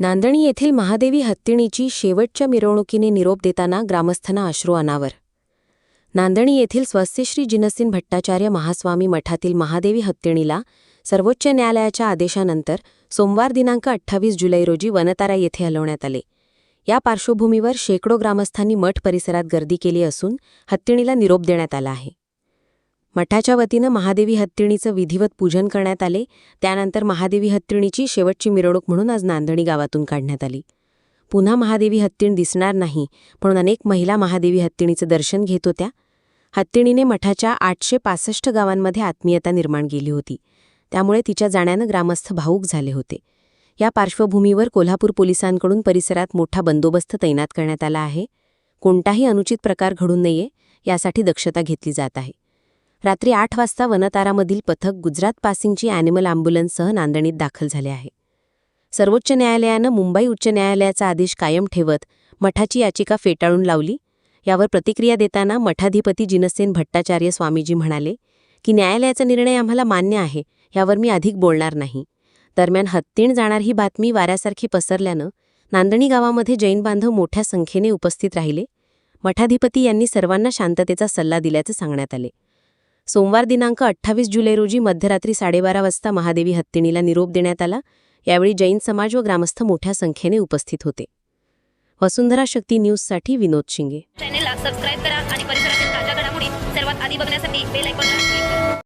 नांदणी येथील महादेवी हत्तीणीची शेवटच्या मिरवणुकीने निरोप देताना ग्रामस्थांना अश्रू अनावर. नांदणी येथील स्वस्तिश्री जिनसिन भट्टाचार्य महास्वामी मठातील महादेवी हत्तीणीला सर्वोच्च न्यायालयाच्या आदेशानंतर सोमवार दिनांक अठ्ठावीस जुलै रोजी वनतारा येथे हलवण्यात आले. या पार्श्वभूमीवर शेकडो ग्रामस्थांनी मठ परिसरात गर्दी केली असून हत्तीणीला निरोप देण्यात आला आहे. मठाच्या वतीनं महादेवी हत्तीणीचं विधिवत पूजन करण्यात आले. त्यानंतर महादेवी हत्तीणीची शेवटची मिरवणूक म्हणून आज नांदणी गावातून काढण्यात आली. पुन्हा महादेवी हत्तीण दिसणार नाही म्हणून अनेक महिला महादेवी हत्तीणीचं दर्शन घेत होत्या. हत्तीणीने मठाच्या आठशे पासष्ट गावांमध्ये आत्मीयता निर्माण केली होती. त्यामुळे तिच्या जाण्यानं ग्रामस्थ भाऊक झाले होते. या पार्श्वभूमीवर कोल्हापूर पोलिसांकडून परिसरात मोठा बंदोबस्त तैनात करण्यात आला आहे. कोणताही अनुचित प्रकार घडू नये यासाठी दक्षता घेतली जात आहे. रात्री आठ वाजता वनतारामधील पथक गुजरात पासिंगची ॲनिमल अँब्युलन्ससह नांदणीत दाखल झाले आहे. सर्वोच्च न्यायालयानं मुंबई उच्च न्यायालयाचा आदेश कायम ठेवत मठाची याचिका फेटाळून लावली. यावर प्रतिक्रिया देताना मठाधिपती जिनसेन भट्टाचार्य स्वामीजी म्हणाले की न्यायालयाचा निर्णय आम्हाला मान्य आहे यावर मी अधिक बोलणार नाही. दरम्यान हत्तीण जाणार ही बातमी वाऱ्यासारखी पसरल्यानं नांदणी गावामध्ये जैन बांधव मोठ्या संख्येने उपस्थित राहिले. मठाधिपती यांनी सर्वांना शांततेचा सल्ला दिल्याचं सांगण्यात आले. सोमवार दिनांक अठ्ठावीस जुलै रोजी मध्यरात्री साडेबारा वाजता महादेवी हत्तीणीला निरोप देण्यात आला. यावेळी जैन समाज व ग्रामस्थ मोठ्या संख्येने उपस्थित होते. वसुंधरा शक्ती न्यूजसाठी विनोद शिंगे. चॅनेलला सबस्क्राईब करा आणि परिसरातील ताज्या घडामोडी सर्वात आधी बघण्यासाठी बेल आयकॉनला